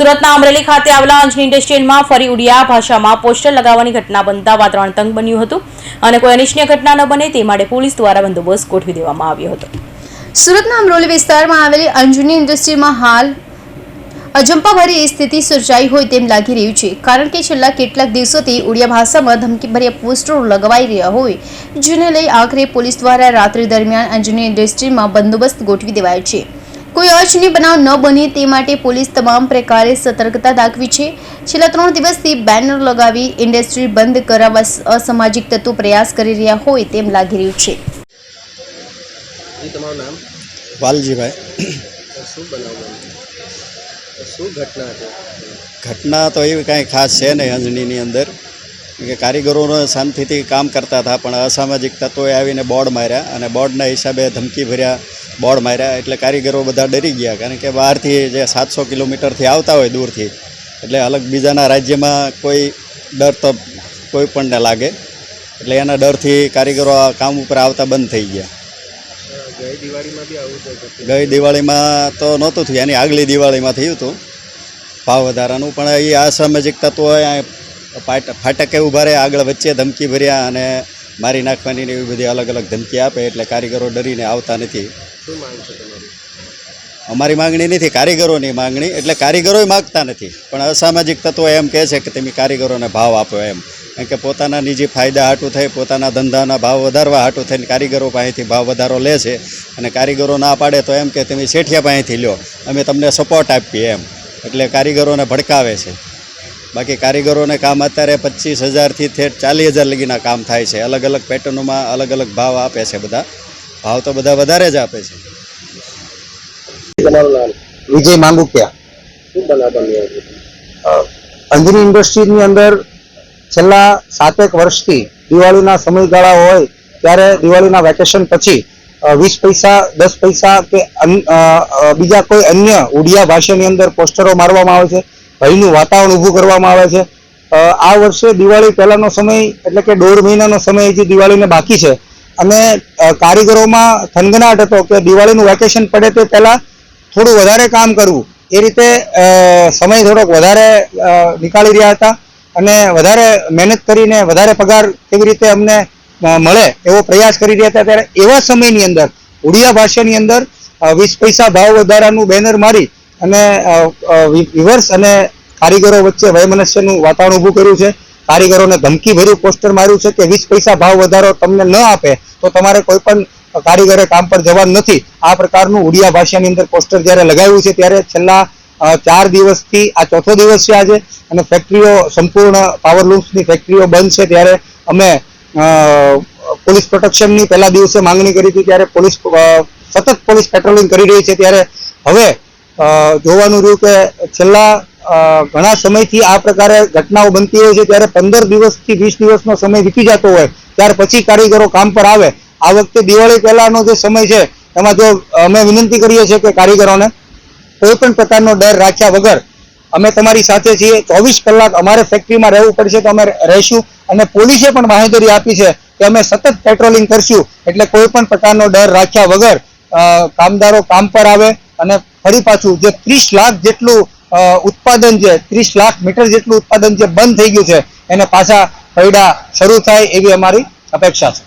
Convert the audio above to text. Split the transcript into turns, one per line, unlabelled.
સુરતના અમરેલી ખાતે આવેલા અંજની ઇન્ડસ્ટ્રીયલમાં ફરી ઉડિયા ભાષામાં પોસ્ટર લગાવવાની ઘટના બનતા વાતાવરણ તંગ બન્યું હતું અને કોઈ અનિચ્છનીય ઘટના ન બને તે માટે પોલીસ દ્વારા બંદોબસ્ત ગોઠવી દેવામાં આવ્યો હતો.
સુરતના અમરોલી વિસ્તારમાં આવેલી અંજની ઇન્ડસ્ટ્રીમાં હાલ અજંપાભરી સ્થિતિ સર્જાઈ હોય તેમ લાગી રહ્યું છે. કારણ કે છેલ્લા કેટલાક દિવસોથી ઉડિયા ભાષામાં ધમકીભર્યા પોસ્ટરો લગાવાઈ રહ્યા હોય, જેને લઈ આખરે પોલીસ દ્વારા રાત્રિ દરમિયાન અંજની ઇન્ડસ્ટ્રીમાં બંદોબસ્ત ગોઠવી દેવાયો છે. કોઈ અર્ચની બનાવ ન બને તે માટે પોલીસ તમામ પ્રકારે સતર્કતા દાખવી છે. છેલ્લા ત્રણ દિવસથી બેનર લગાવી ઇન્ડસ્ટ્રી બંધ કરાવવા અસામાજિક તત્વો પ્રયાસ કરી રહ્યા હોય તેમ લાગી રહ્યું છે.
તમારું નામ?
વાલજીભાઈ.
શું બનાવવાનું? શું ઘટના
ઘટના તો એવી કાંઈ ખાસ છે નહીં અંજણીની અંદર. કે કારીગરોને શાંતિથી કામ કરતા હતા પણ અસામાજિક તત્વોએ આવીને બોર્ડ માર્યા અને બોર્ડના હિસાબે ધમકી ભર્યા બોર્ડ માર્યા એટલે કારીગરો બધા ડરી ગયા કારણ કે બહારથી જે સાતસો કિલોમીટરથી આવતા હોય દૂરથી એટલે અલગ બીજાના રાજ્યમાં કોઈ ડર તો કોઈ પણને લાગે એટલે એના ડરથી કારીગરો આ કામ ઉપર આવતા બંધ થઈ ગયા.
ગઈ દિવાળીમાં
તો નહોતું થયું એની આગલી દિવાળીમાં થયું હતું ભાવ વધારાનું પણ એ અસામાજિક તત્વોએ ફાટકે ઊભા રહે આગળ વચ્ચે ધમકી ભર્યા અને મારી નાખવાની ને એવી બધી અલગ અલગ ધમકી આપે એટલે કારીગરો ડરીને આવતા નથી. અમારી માંગણી નથી કારીગરોની માંગણી એટલે કારીગરોય માગતા નથી. પણ અસામાજિક તત્વો એમ કહે છે કે તમે કારીગરોને ભાવ આપો એમ. કારણ કે પોતાના નિજી ફાયદા હાટું થઈ પોતાના ધંધાના ભાવ વધારવા હાટું થઈને કારીગરો પાસેથી ભાવ વધારો લે છે અને કારીગરો ના પાડે તો એમ કે તમે શેઠિયા પાસેથી લ્યો અમે તમને સપોર્ટ આપીએ એમ. એટલે કારીગરોને ભડકાવે છે. બાકી કારીગરોને કામ અત્યારે પચીસ હજારથી થેટ ચાલીસ હજાર લગીના કામ થાય છે. અલગ અલગ પેટર્નોમાં અલગ અલગ ભાવ આપે છે બધા. ભાવ તો બધા વધારે જ આપે છે.
વિજય માંગુકિયા. અંજની ઇન્ડસ્ટ્રીની અંદર છેલ્લા સાતેક વર્ષથી દિવાળીના સમયગાળા હોય ત્યારે દિવાળીના વેકેશન પછી વીસ પૈસા દસ પૈસા કે બીજા કોઈ અન્ય ઉડિયા ભાષાની અંદર પોસ્ટરો મારવામાં આવે છે. ભયનું વાતાવરણ ઊભું કરવામાં આવે છે. આ વર્ષે દિવાળી પહેલાંનો સમય એટલે કે દોઢ મહિનાનો સમય હજી દિવાળીને બાકી છે. અને કારીગરોમાં થનગનાટ હતો કે દિવાળીનું વેકેશન પડે તે પહેલાં થોડું વધારે કામ કરવું. એ રીતે સમય થોડોક વધારે નીકાળી રહ્યા હતા અને વધારે મહેનત કરીને વધારે પગાર કેવી રીતે અમને મળે એવો પ્રયાસ કરી રહ્યા હતા. ત્યારે એવા સમયની અંદર, ઉડિયા ભાષાની અંદર વીસ પૈસા ભાવ વધારાનું બેનર મારી અને વિવર્સ અને કારીગરો વચ્ચે વયમનસ્યનું વાતાવરણ ઊભું કર્યું છે. કારીગરોને ધમકી ભર્યું પોસ્ટર માર્યું છે કે વીસ પૈસા ભાવ વધારો તમને ન આપે, તો તમારે કોઈ પણ કારીગરે કામ પર જવાનું નથી. આ પ્રકારનું ઉડિયા ભાષાની અંદર પોસ્ટર જ્યારે લગાવ્યું છે, ત્યારે છેલ્લા ચાર દિવસથી, આ ચોથો દિવસ છે આજે, અને ફેક્ટરીઓ સંપૂર્ણ પાવર લૂમ્સની ફેક્ટરીઓ બંધ છે, ત્યારે અમે પોલીસ પ્રોટેક્શનની પહેલા દિવસે માંગણી કરી હતી, ત્યારે પોલીસ સતત પોલીસ પેટ્રોલિંગ કરી રહી છે, ત્યારે હવે જોવાનું રહ્યું કે છેલ્લા ઘણા સમયથી આ પ્રકારે ઘટનાઓ બનતી હોય છે. ત્યારે પંદર દિવસથી વીસ દિવસનો સમય વીતી જતો હોય, ત્યાર પછી કારીગરો કામ પર આવે. આ વખતે દિવાળી પહેલાનો જે સમય છે, એમાં જો અમે વિનંતી કરીએ છીએ કે કારીગરોને કોઈ પણ પ્રકારનો ડર રાખ્યા વગર અમે તમારી સાથે છીએ. ચોવીસ કલાક અમારે ફેક્ટરીમાં રહેવું પડશે તો અમે રહીશું. અને પોલીસે પણ બાંહેધરી આપી છે કે અમે સતત પેટ્રોલિંગ કરશું. એટલે કોઈ પણ પ્રકારનો ડર રાખ્યા વગર કામદારો કામ પર આવે. અને ફરી પાછું જે ત્રીસ લાખ જેટલું ઉત્પાદન છે ત્રીસ લાખ મીટર જેટલું ઉત્પાદન જે બંધ થઈ ગયું છે, એને પાછા પૈડા શરૂ થાય એવી અમારી અપેક્ષા છે.